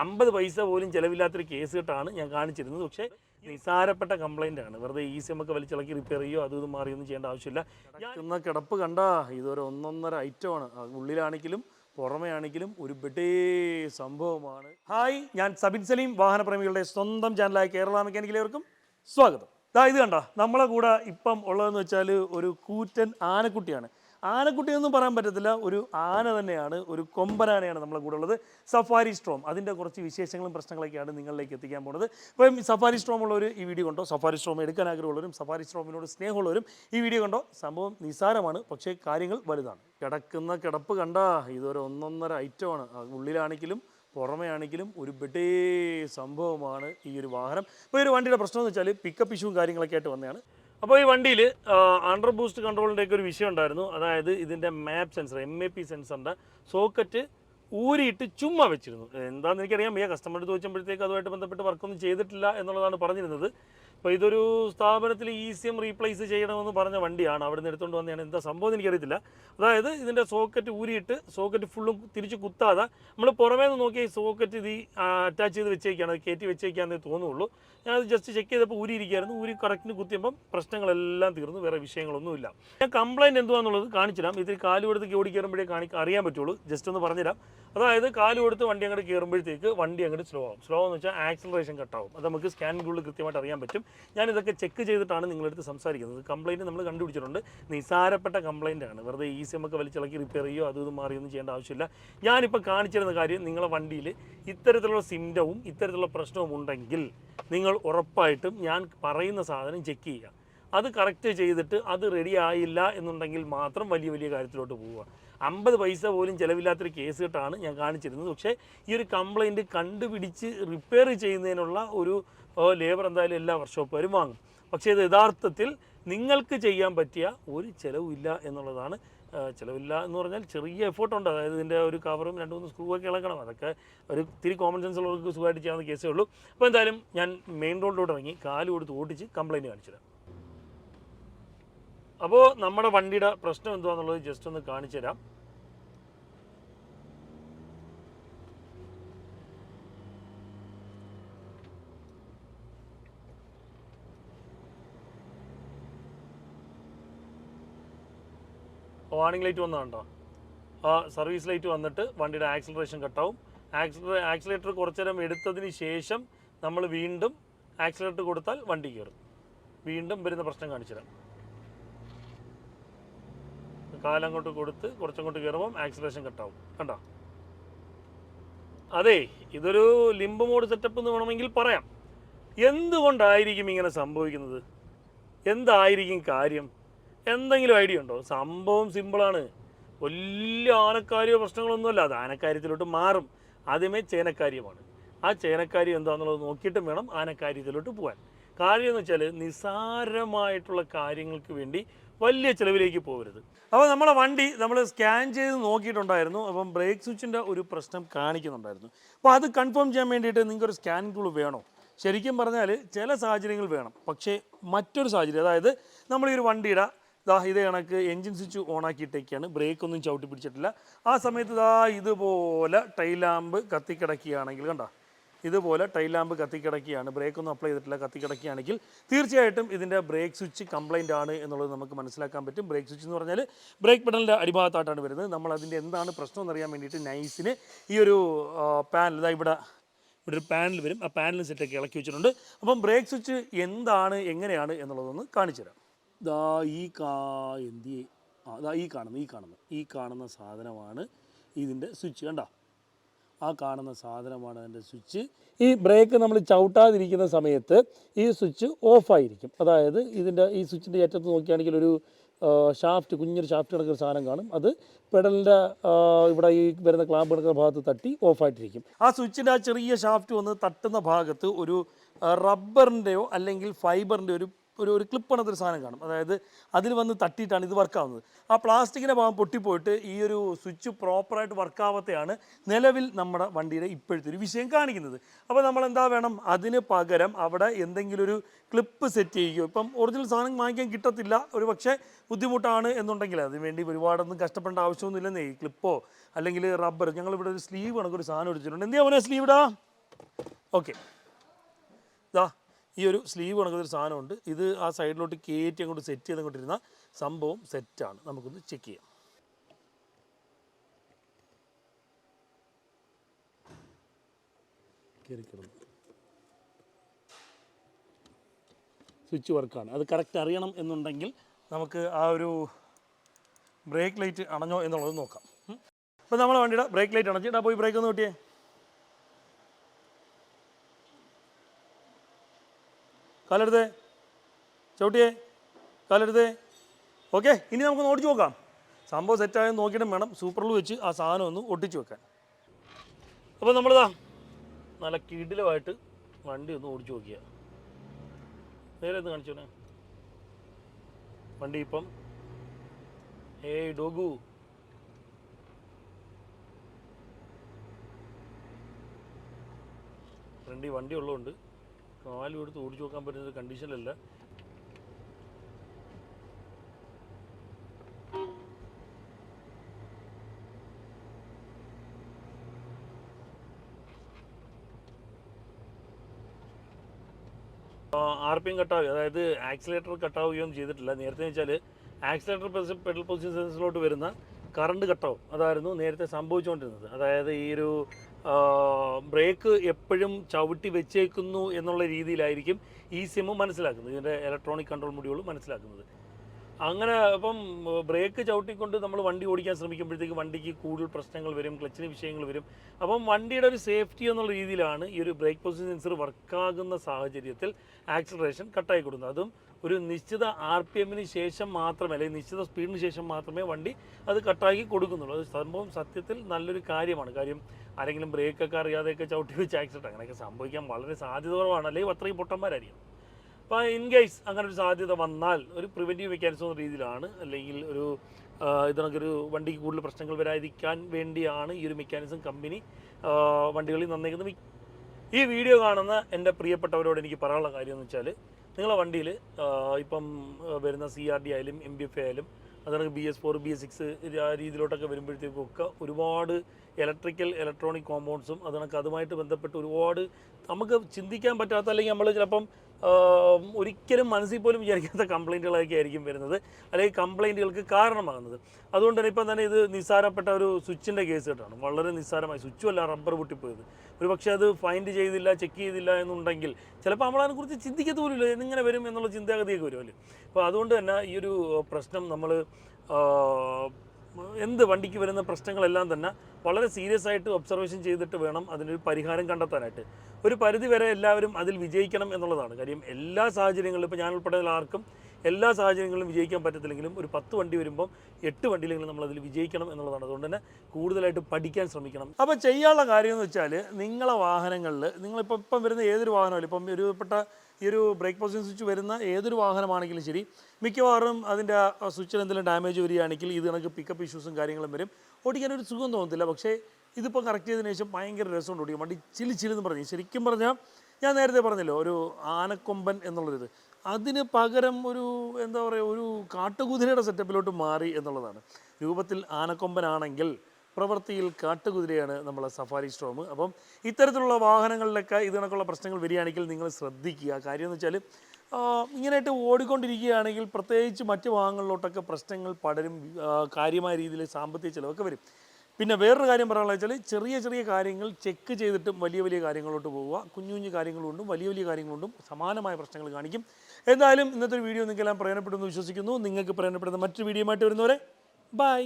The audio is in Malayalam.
അമ്പത് പൈസ പോലും ചിലവില്ലാത്തൊരു കേസ് കെട്ടാണ് ഞാൻ കാണിച്ചിരുന്നത്. പക്ഷേ നിസാരപ്പെട്ട കംപ്ലൈന്റ് ആണ്. വെറുതെ ഈ സിമൊക്കെ വലിച്ചിളക്കി റിപ്പയർ ചെയ്യോ അതും ഇതും മാറിയൊന്നും ചെയ്യേണ്ട ആവശ്യമില്ല. ഇന്ന കിടപ്പ് കണ്ടാ ഇതൊരു ഒന്നൊന്നര ഐറ്റമാണ് ഉള്ളിലാണെങ്കിലും പുറമേ ആണെങ്കിലും ഒരു ബെഡേ സംഭവമാണ്. ഹായ് ഞാൻ സബിൻ സലീം വാഹനപ്രേമികളുടെ സ്വന്തം ചാനലായ കേരള മെക്കാനിക്കലേവർക്കും സ്വാഗതം. ദാ ഇത് കണ്ട നമ്മളെ കൂടെ ഇപ്പം ഉള്ളതെന്ന് വെച്ചാൽ ഒരു കൂറ്റൻ ആനക്കുട്ടിയാണ്. ആനക്കുട്ടി ഒന്നും പറയാൻ പറ്റത്തില്ല. ഒരു ആന തന്നെയാണ് ഒരു കൊമ്പനാനയാണ് നമ്മളെ കൂടെ ഉള്ളത്. സഫാരി സ്ട്രോം അതിന്റെ കുറച്ച് വിശേഷങ്ങളും പ്രശ്നങ്ങളൊക്കെയാണ് നിങ്ങളിലേക്ക് എത്തിക്കാൻ പോകുന്നത്. ഇപ്പം സഫാരി സ്ട്രോം ഉള്ളവർ ഈ വീഡിയോ കണ്ടോ? സഫാരി സ്ട്രോം എടുക്കാൻ ആഗ്രഹമുള്ളവരും സഫാരി സ്ട്രോമിനോട് സ്നേഹമുള്ളവരും ഈ വീഡിയോ കണ്ടോ? സംഭവം നിസാരമാണ് പക്ഷേ കാര്യങ്ങൾ വലുതാണ്. കിടക്കുന്ന കിടപ്പ് കണ്ടാ ഇതൊരു ഒന്നൊന്നര ഐറ്റമാണ്. ഉള്ളിലാണെങ്കിലും പുറമേ ആണെങ്കിലും ഒരു ബെഡേ സംഭവമാണ് ഈ ഒരു വാഹനം. ഇപ്പോൾ ഈ ഒരു വണ്ടിയുടെ പ്രശ്നം എന്ന് വെച്ചാൽ പിക്കപ്പ് ഇഷ്യൂവും കാര്യങ്ങളൊക്കെ ആയിട്ട് വന്നതാണ്. അപ്പോൾ ഈ വണ്ടിയിൽ അണ്ടർ ബൂസ്റ്റ് കൺട്രോളിന്റെ ഒക്കെ ഒരു വിഷയം ഉണ്ടായിരുന്നു. അതായത് ഇതിന്റെ map sensor M A P സെൻസറിന്റെ സോക്കറ്റ് ഊരിയിട്ട് ചുമ്മാ വെച്ചിരുന്നു. എന്താണെന്ന് എനിക്കറിയാം ഈ കസ്റ്റമർ ചോദിച്ചപ്പോഴത്തേക്ക് അതുമായിട്ട് ബന്ധപ്പെട്ട് വർക്കൊന്നും ചെയ്തിട്ടില്ല എന്നുള്ളതാണ് പറഞ്ഞിരുന്നത്. അപ്പോൾ ഇതൊരു സ്ഥാപനത്തിൽ സി എം റീപ്ലേസ് ചെയ്യണമെന്ന് പറഞ്ഞ വണ്ടിയാണ്. അവിടെ നിന്ന് എടുത്തുകൊണ്ട് വന്നതാണ്. എന്താ സംഭവം എനിക്കറിയത്തില്ല. അതായത് ഇതിന്റെ സോക്കറ്റ് ഊരിയിട്ട് സോക്കറ്റ് ഫുള്ളും തിരിച്ച് കുത്താതെ നമ്മൾ പുറമേ നിന്ന് നോക്കിയാൽ ഈ സോക്കറ്റ് ഇത് അറ്റാച്ച് ചെയ്ത് വെച്ചേക്കാണ്. അത് കയറ്റി വെച്ചേക്കാന്നേ തോന്നുള്ളൂ. ഞാൻ അത് ജസ്റ്റ് ചെക്ക് ചെയ്തപ്പോൾ ഊരിയിരിക്കുകയായിരുന്നു. ഊരി കറക്റ്റിന് കുത്തിയപ്പം പ്രശ്നങ്ങളെല്ലാം തീർന്നു. വേറെ വിഷയങ്ങളൊന്നുമില്ല. ഞാൻ കംപ്ലൈന്റ് എന്തുവാന്നുള്ളത് കാണിച്ചുതരാം ഇതിൽ കാലു കൊടുത്ത് ഓടി കയറുമ്പോഴേ കാണി അറിയാൻ പറ്റുള്ളൂ. ജസ്റ്റ് ഒന്ന് പറഞ്ഞുതരാം. അതായത് കാലു കൊടുത്ത് വണ്ടി അങ്ങോട്ട് കയറുമ്പോഴത്തേക്ക് വണ്ടി അങ്ങോട്ട് സ്ലോ ആവും. സ്ലോ എന്ന് വെച്ചാൽ ആക്സലറേഷൻ കട്ടാവും അത് നമുക്ക് സ്കാനിനുള്ളിൽ കൃത്യമായിട്ട് അറിയാൻ പറ്റും. ഞാൻ ഇതൊക്കെ ചെക്ക് ചെയ്തിട്ടാണ് നിങ്ങളടുത്ത് സംസാരിക്കുന്നത്. കംപ്ലയിന്റ് നമ്മൾ കണ്ടുപിടിച്ചിട്ടുണ്ട്. നിസാരപ്പെട്ട കംപ്ലയിന്റ് ആണ്. വെറുതെ ഈ സിം ഒക്കെ വലിച്ചിളക്കി റിപ്പയർ ചെയ്യോ അതും ഇതും മാറിയൊന്നും ചെയ്യേണ്ട ആവശ്യമില്ല. ഞാനിപ്പോൾ കാണിച്ചിരുന്ന കാര്യം നിങ്ങളുടെ വണ്ടിയിൽ ഇത്തരത്തിലുള്ള സിംറ്റവും ഇത്തരത്തിലുള്ള പ്രശ്നവും ഉണ്ടെങ്കിൽ നിങ്ങൾ ഉറപ്പായിട്ടും ഞാൻ പറയുന്ന സാധനം ചെക്ക് ചെയ്യുക. അത് കറക്റ്റ് ചെയ്തിട്ട് അത് റെഡി ആയില്ല എന്നുണ്ടെങ്കിൽ മാത്രം വലിയ വലിയ കാര്യത്തിലോട്ട് പോവുക. അമ്പത് പൈസ പോലും ചിലവില്ലാത്തൊരു കേസ് കെട്ടാണ് ഞാൻ കാണിച്ചിരുന്നത്. പക്ഷേ ഈ ഒരു കംപ്ലൈന്റ് കണ്ടുപിടിച്ച് റിപ്പയർ ചെയ്യുന്നതിനുള്ള ഒരു ലേബർ എന്തായാലും എല്ലാ വർഷോപ്പുകാരും വാങ്ങും. പക്ഷേ ഇത് യഥാർത്ഥത്തിൽ നിങ്ങൾക്ക് ചെയ്യാൻ പറ്റിയ ഒരു ചിലവില്ല എന്നുള്ളതാണ് ചിലവില്ല എന്ന് പറഞ്ഞാൽ ചെറിയ എഫേർട്ടുണ്ട് അതായത് ഇതിന്റെ ഒരു കവറും രണ്ട് മൂന്ന് സ്ക്രൂ ഒക്കെ ഇളക്കണം. അതൊക്കെ ഒരു ഇത്തിരി കോമൺ സെൻസ് ഉള്ളവർക്ക് സുഖമായിട്ട് ചെയ്യാവുന്ന കേസേ ഉള്ളൂ. അപ്പോൾ എന്തായാലും ഞാൻ മെയിൻ റോഡിലോട്ട് ഇറങ്ങി കാൽ കൊടുത്ത് ഓടിച്ച് കംപ്ലൈന്റ് കാണിച്ചുതരാം അപ്പോൾ നമ്മുടെ വണ്ടിയുടെ പ്രശ്നം എന്തുവാന്നുള്ളത് ജസ്റ്റ് ഒന്ന് കാണിച്ചു തരാം. വാർണിംഗ് ലൈറ്റ് വന്നതുണ്ടോ ആ സർവീസ് ലൈറ്റ് വന്നിട്ട് വണ്ടിയുടെ ആക്സിലറേഷൻ കട്ടാവും ആക്സിലറേ ആക്സിലേറ്റർ കുറച്ച് നേരം എടുത്തതിന് ശേഷം നമ്മൾ വീണ്ടും ആക്സിലേറ്റർ കൊടുത്താൽ വണ്ടി കയറും. വീണ്ടും വരുന്ന പ്രശ്നം കാണിച്ചു തരാം. കാലങ്ങോട്ട് കൊടുത്ത് കുറച്ചങ്ങോട്ട് കയറുമ്പം ആക്സിലേഷൻ കട്ടാവും കണ്ടോ? അതെ ഇതൊരു ലിംബ് മോഡ് സെറ്റപ്പ് എന്ന് വേണമെങ്കിൽ പറയാം. എന്തുകൊണ്ടായിരിക്കും ഇങ്ങനെ സംഭവിക്കുന്നത്? എന്തായിരിക്കും കാര്യം? എന്തെങ്കിലും ഐഡിയ ഉണ്ടോ? സംഭവം സിമ്പിളാണ്. വലിയ ആനക്കാര്യോ പ്രശ്നങ്ങളൊന്നുമല്ല. അത് ആനക്കാര്യത്തിലോട്ട് മാറും. ആദ്യമേ ചേനക്കാര്യമാണ്. ആ ചേനക്കാര്യം എന്താണെന്നുള്ളത് നോക്കിയിട്ടും വേണം ആനക്കാര്യത്തിലോട്ട് പോകാൻ കാര്യം എന്ന് വെച്ചാൽ നിസാരമായിട്ടുള്ള കാര്യങ്ങൾക്ക് വേണ്ടി വലിയ ചിലവിലേക്ക് പോകരുത് അപ്പോൾ നമ്മളെ വണ്ടി നമ്മൾ സ്കാൻ ചെയ്ത് നോക്കിയിട്ടുണ്ടായിരുന്നു. അപ്പം ബ്രേക്ക് സ്വിച്ചിന്റെ ഒരു പ്രശ്നം കാണിക്കുന്നുണ്ടായിരുന്നു. അപ്പോൾ അത് കൺഫേം ചെയ്യാൻ വേണ്ടിയിട്ട് നിങ്ങൾക്ക് ഒരു സ്കാൻ ടൂൾ വേണോ? ശരിക്കും പറഞ്ഞാൽ ചില സാഹചര്യങ്ങൾ വേണം. പക്ഷേ മറ്റൊരു സാഹചര്യം അതായത് നമ്മൾ ഈ ഒരു വണ്ടിയുടെ ദാ ഇത് കണക്ക് എൻജിൻ സ്വിച്ച് ഓൺ ആക്കിയിട്ടേക്കാണ് ബ്രേക്ക് ഒന്നും ചവിട്ടി പിടിച്ചിട്ടില്ല. ആ സമയത്ത് ദാ ഇതുപോലെ ടൈലാമ്പ് കത്തിക്കിടക്കുകയാണെങ്കിൽ കണ്ട? ഇതുപോലെ ടൈലാമ്പ് കത്തിക്കിടക്കുകയാണ്. ബ്രേക്ക് ഒന്നും അപ്ലൈ ചെയ്തിട്ടില്ല കത്തിക്കിടക്കുകയാണെങ്കിൽ തീർച്ചയായിട്ടും ഇതിന്റെ ബ്രേക്ക് സ്വിച്ച് കംപ്ലൈന്റ് ആണ് എന്നുള്ളത് നമുക്ക് മനസ്സിലാക്കാൻ പറ്റും. ബ്രേക്ക് സ്വിച്ച് എന്ന് പറഞ്ഞാൽ ബ്രേക്ക് പെഡലിന്റെ അടിഭാഗത്തായിട്ടാണ് വരുന്നത്. നമ്മൾ അതിന്റെ എന്താണ് പ്രശ്നം എന്നറിയാൻ വേണ്ടിയിട്ട് നൈസിന് ഈ ഒരു പാനൽ ഇതാ ഇവിടെ ഇവിടെ ഒരു പാനൽ വരും. ആ പാനൽ സെറ്റൊക്കെ ഇളക്കി വെച്ചിട്ടുണ്ട്. അപ്പം ബ്രേക്ക് സ്വിച്ച് എന്താണ് എങ്ങനെയാണ് എന്നുള്ളതൊന്ന് കാണിച്ചു തരാം ദാ ഈ കാ എന്തി ആ ദാ ഈ കാണുന്ന ഈ കാണുന്ന. ഈ കാണുന്ന സാധനമാണ് ഇതിന്റെ സ്വിച്ച്. കണ്ടോ? ആ കാണുന്ന സാധനമാണ് അതിന്റെ സ്വിച്ച്. ഈ ബ്രേക്ക് നമ്മൾ ചവിട്ടാതിരിക്കുന്ന സമയത്ത് ഈ സ്വിച്ച് ഓഫായിരിക്കും. അതായത് ഇതിന്റെ ഈ സ്വിച്ചിന്റെ ഏറ്റത്ത് നോക്കുകയാണെങ്കിൽ ഒരു ഷാഫ്റ്റ് കുഞ്ഞൊരു ഷാഫ്റ്റ് കണക്കൊരു സാധനം കാണും. അത് പെഡലിന്റെ ഇവിടെ ഈ വരുന്ന ക്ലാമ്പ് കണക്കുന്ന ഭാഗത്ത് തട്ടി ഓഫായിട്ടിരിക്കും. ആ സ്വിച്ചിന്റെ ആ ചെറിയ ഷാഫ്റ്റ് വന്ന് തട്ടുന്ന ഭാഗത്ത് ഒരു റബ്ബറിന്റെയോ അല്ലെങ്കിൽ ഫൈബറിന്റെ ഒരു ഒരു ഒരു ക്ലിപ്പ് കണത്തൊരു സാധനം കാണും. അതായത് അതിൽ വന്ന് തട്ടിയിട്ടാണ് ഇത് വർക്കാവുന്നത് ആ പ്ലാസ്റ്റിക്കിന്റെ ഭാഗം പൊട്ടിപ്പോയിട്ട് ഈ ഒരു സ്വിച്ച് പ്രോപ്പറായിട്ട് വർക്കാവാത്തെയാണ് നിലവിൽ നമ്മുടെ വണ്ടിയുടെ ഇപ്പോഴത്തെ ഒരു വിഷയം കാണിക്കുന്നത്. അപ്പോൾ നമ്മൾ എന്താ വേണം? അതിന് പകരം അവിടെ എന്തെങ്കിലും ഒരു ക്ലിപ്പ് സെറ്റ് ചെയ്യുകയോ ഇപ്പം ഒറിജിനൽ സാധനം വാങ്ങിക്കാൻ കിട്ടത്തില്ല ഒരു പക്ഷേ ബുദ്ധിമുട്ടാണ് എന്നുണ്ടെങ്കിൽ അതിന് വേണ്ടി ഒരുപാടൊന്നും കഷ്ടപ്പെടേണ്ട ആവശ്യമൊന്നുമില്ലെന്നേ. ക്ലിപ്പോ അല്ലെങ്കിൽ റബ്ബർ ഞങ്ങളിവിടെ ഒരു സ്ലീവ് കണക്കൊരു സാധനം എടുത്തിട്ടുണ്ട്. എന്തിയാ അവനെ സ്ലീവ് ഇടാ? ഓക്കെ ഇതാ ഈ ഒരു സ്ലീവ് കണക്കൊരു സാധനമുണ്ട്. ഇത് ആ സൈഡിലോട്ട് കയറ്റി അങ്ങോട്ട് സെറ്റ് ചെയ്ത് അങ്ങോട്ടിരുന്ന സംഭവം സെറ്റാണ് നമുക്കൊന്ന് ചെക്ക് ചെയ്യാം. സ്വിച്ച് വർക്കാണ് അത് കറക്റ്റ് അറിയണം എന്നുണ്ടെങ്കിൽ നമുക്ക് ആ ഒരു ബ്രേക്ക് ലൈറ്റ് അണഞ്ഞോ എന്നുള്ളത് നോക്കാം. അപ്പോൾ നമ്മളെ വണ്ടിയുടെ ബ്രേക്ക് ലൈറ്റ് അണച്ചിട്ട് പോയി ബ്രേക്ക് ഒന്ന് കിട്ടിയേ കാലെടുത്തേ. ചവിട്ടിയേ. കാലെടുത്തേ. ഓക്കെ ഇനി നമുക്ക് ഓടിച്ചു നോക്കാം. സംഭവം സെറ്റായെന്ന് നോക്കിയിട്ടും വേണം സൂപ്പറിൽ വെച്ച് ആ സാധനം ഒന്ന് ഒട്ടിച്ചു വെക്കാൻ. അപ്പോൾ നമ്മളിതാ നല്ല കിടിലമായിട്ട് വണ്ടി ഒന്ന് ഓടിച്ചു നോക്കിയ. നേരെ ഒന്ന് കാണിച്ചോണേ വണ്ടി ഇപ്പം ഏയ് ഡോഗു. ഫ്രണ്ടി വണ്ടി ഉള്ളതുകൊണ്ട് കാലും എടുത്ത് ഓടിച്ചു നോക്കാൻ പറ്റുന്ന ഒരു കണ്ടീഷനിലല്ല ആർ പി എം അതായത് ആക്സിലേറ്റർ കട്ടാവുകയും ചെയ്തിട്ടില്ല. നേരത്തെ വെച്ചാൽ ആക്സിലേറ്റർ പെഡൽ പൊസിഷൻ സെൻസറിലോട്ട് വരുന്ന കറണ്ട് കട്ടാവും അതായിരുന്നു നേരത്തെ സംഭവിച്ചുകൊണ്ടിരുന്നത്. അതായത് ഈ ഒരു ബ്രേക്ക് എപ്പോഴും ചവിട്ടി വെച്ചേക്കുന്നു എന്നുള്ള രീതിയിലായിരിക്കും ഈ സിമ്മ് മനസ്സിലാക്കുന്നത്. ഇതിന്റെ ഇലക്ട്രോണിക് കൺട്രോൾ മൊഡ്യൂൾ മനസ്സിലാക്കുന്നത്. അങ്ങനെ അപ്പം ബ്രേക്ക് ചവിട്ടിക്കൊണ്ട് നമ്മൾ വണ്ടി ഓടിക്കാൻ ശ്രമിക്കുമ്പോഴത്തേക്ക് വണ്ടിക്ക് കൂടുതൽ പ്രശ്നങ്ങൾ വരും ക്ലച്ചിന് വിഷയങ്ങൾ വരും. അപ്പം വണ്ടിയുടെ ഒരു സേഫ്റ്റി എന്നുള്ള രീതിയിലാണ് ഈ ഒരു ബ്രേക്ക് പൊസിഷൻ സെൻസർ വർക്കാകുന്ന സാഹചര്യത്തിൽ ആക്സിലറേഷൻ കട്ടായി കൊടുക്കുന്നത്. അതും ഒരു നിശ്ചിത ആർ പി എമ്മിന് ശേഷം മാത്രമേ അല്ലെങ്കിൽ നിശ്ചിത സ്പീഡിന് ശേഷം മാത്രമേ വണ്ടി അത് കട്ടാക്കി കൊടുക്കുന്നുള്ളൂ. അത് സംഭവം സത്യത്തിൽ നല്ലൊരു കാര്യമാണ്. കാര്യം ആരെങ്കിലും ബ്രേക്കൊക്കെ അറിയാതെയൊക്കെ ചവിട്ടി വെച്ച് ആക്സിഡന്റ് അങ്ങനെയൊക്കെ സംഭവിക്കാൻ വളരെ സാധ്യത കുറവാണ്. അല്ലെങ്കിൽ അത്രയും പൊട്ടന്മാരായിരിക്കും. അപ്പോൾ ഇൻ കേസ് അങ്ങനെ ഒരു സാധ്യത വന്നാൽ ഒരു പ്രിവെന്റീവ് മെക്കാനിസം എന്ന രീതിയിലാണ് അല്ലെങ്കിൽ ഒരു ഇതിനൊരു വണ്ടിക്ക് കൂടുതൽ പ്രശ്നങ്ങൾ വരാതിരിക്കാൻ വേണ്ടിയാണ് ഈ ഒരു മെക്കാനിസം കമ്പനി വണ്ടികളിൽ നന്നേക്കുന്നത്. ഈ വീഡിയോ കാണുന്ന എന്റെ പ്രിയപ്പെട്ടവരോട് എനിക്ക് പറയാനുള്ള കാര്യം എന്ന് വെച്ചാൽ നിങ്ങളെ വണ്ടിയിൽ ഇപ്പം വരുന്ന സി ആർ ഡി ആയാലും എം ബി എഫ് ആയാലും അതാണെങ്കിൽ B S four B S six ആ രീതിയിലോട്ടൊക്കെ വരുമ്പോഴത്തേക്കും ഒക്കെ ഒരുപാട് ഇലക്ട്രിക്കൽ ഇലക്ട്രോണിക് കോമ്പൗണ്ട്സും അതിനൊക്കെ അതുമായിട്ട് ബന്ധപ്പെട്ട് ഒരുപാട് നമുക്ക് ചിന്തിക്കാൻ പറ്റാത്ത അല്ലെങ്കിൽ നമ്മൾ ചിലപ്പം ഒരിക്കലും മനസ്സിൽ പോലും വിചാരിക്കാത്ത കംപ്ലൈന്റുകളൊക്കെ ആയിരിക്കും വരുന്നത് അല്ലെങ്കിൽ കംപ്ലൈന്റുകൾക്ക് കാരണമാകുന്നത്. അതുകൊണ്ട് തന്നെ ഇപ്പം തന്നെ ഇത് നിസ്സാരപ്പെട്ട ഒരു സ്വിച്ചിന്റെ കേസ് കേട്ടാണ്. വളരെ നിസ്സാരമായി. സ്വിച്ചും അല്ല റബ്ബർ പൊട്ടിപ്പോയത്. ഒരു പക്ഷേ അത് ഫൈൻഡ് ചെയ്തില്ല ചെക്ക് ചെയ്തില്ല എന്നുണ്ടെങ്കിൽ ചിലപ്പോൾ നമ്മൾ അതിനെക്കുറിച്ച് ചിന്തിക്കത്ത് പോലുമില്ല എന്നിങ്ങനെ വരും എന്നുള്ള ചിന്താഗതിയൊക്കെ വരുമല്ലോ അപ്പോൾ അതുകൊണ്ട് തന്നെ ഈ ഒരു പ്രശ്നം നമ്മൾ എന്ത് വണ്ടിക്ക് വരുന്ന പ്രശ്നങ്ങളെല്ലാം തന്നെ വളരെ സീരിയസ് ആയിട്ട് ഒബ്സർവേഷൻ ചെയ്തിട്ട് വേണം അതിനൊരു പരിഹാരം കണ്ടെത്താനായിട്ട്. ഒരു പരിധി വരെ എല്ലാവരും അതിൽ വിജയിക്കണം എന്നുള്ളതാണ്. കാര്യം എല്ലാ സാഹചര്യങ്ങളിലും ഇപ്പോൾ ഞാൻ ഉൾപ്പെടെ ആർക്കും എല്ലാ സാഹചര്യങ്ങളിലും വിജയിക്കാൻ പറ്റത്തില്ലെങ്കിലും ഒരു പത്ത് വണ്ടി വരുമ്പോൾ എട്ട് വണ്ടിയിലെങ്കിലും നമ്മൾ അതിൽ വിജയിക്കണം എന്നുള്ളതാണ്. അതുകൊണ്ട് തന്നെ കൂടുതലായിട്ട് പഠിക്കാൻ ശ്രമിക്കണം. അപ്പോൾ ചെയ്യാനുള്ള കാര്യം എന്ന് വെച്ചാൽ നിങ്ങളെ വാഹനങ്ങളിൽ നിങ്ങളിപ്പോൾ ഇപ്പം വരുന്ന ഏതൊരു വാഹനമല്ല ഇപ്പം ഒരുപ്പെട്ട ഈ ഒരു ബ്രേക്ക് പൊസിഷൻ സ്വിച്ച് വരുന്ന ഏതൊരു വാഹനമാണെങ്കിലും ശരി മിക്കവാറും അതിന്റെ സ്വിച്ചിൽ എന്തെങ്കിലും ഡാമേജ് വരികയാണെങ്കിൽ ഇത് കണക്ക് പിക്കപ്പ് ഇഷ്യൂസും കാര്യങ്ങളും വരും. ഓടിക്കാൻ ഒരു സുഖം തോന്നത്തില്ല. പക്ഷേ ഇതിപ്പോൾ കറക്റ്റ് ചെയ്തതിന് ശേഷം ഭയങ്കര രസമുണ്ട് ഓടിക്കും വണ്ടി ചിലി ചിലെന്ന് പറഞ്ഞു. ശരിക്കും പറഞ്ഞാൽ ഞാൻ നേരത്തെ പറഞ്ഞല്ലോ ഒരു ആനക്കൊമ്പൻ എന്നുള്ളൊരിത്. അതിന് പകരം ഒരു എന്താ പറയുക ഒരു കാട്ടുകുതിരയുടെ സെറ്റപ്പിലോട്ട് മാറി എന്നുള്ളതാണ്. രൂപത്തിൽ ആനക്കൊമ്പനാണെങ്കിൽ പ്രവൃത്തിയിൽ കാട്ടുകുതിരയാണ് നമ്മളെ സഫാരി സ്റ്റോം. അപ്പം ഇത്തരത്തിലുള്ള വാഹനങ്ങളിലൊക്കെ ഇതിനൊക്കെയുള്ള പ്രശ്നങ്ങൾ വരികയാണെങ്കിൽ നിങ്ങൾ ശ്രദ്ധിക്കുക. കാര്യം എന്ന് വെച്ചാൽ ഇങ്ങനെയായിട്ട് ഓടിക്കൊണ്ടിരിക്കുകയാണെങ്കിൽ പ്രത്യേകിച്ച് മറ്റ് വാഹനങ്ങളിലോട്ടൊക്കെ പ്രശ്നങ്ങൾ പടരും കാര്യമായ രീതിയിൽ സാമ്പത്തിക ചിലവൊക്കെ വരും. പിന്നെ വേറൊരു കാര്യം പറയാനുള്ള വെച്ചാൽ ചെറിയ ചെറിയ കാര്യങ്ങൾ ചെക്ക് ചെയ്തിട്ടും വലിയ വലിയ കാര്യങ്ങളോട്ട് പോവുക. കുഞ്ഞു കുഞ്ഞു കാര്യങ്ങളുണ്ടും വലിയ വലിയ കാര്യങ്ങളുണ്ടും സമാനമായ പ്രശ്നങ്ങൾ കാണിക്കും. എന്തായാലും ഇന്നത്തെ ഒരു വീഡിയോ നിങ്ങൾക്കെല്ലാം പ്രയോജനപ്പെടുമെന്ന് വിശ്വസിക്കുന്നു. നിങ്ങൾക്ക് പ്രയോജനപ്പെടുന്ന മറ്റൊരു വീഡിയോ ആയിട്ട് വരുന്നവരെ ബൈ.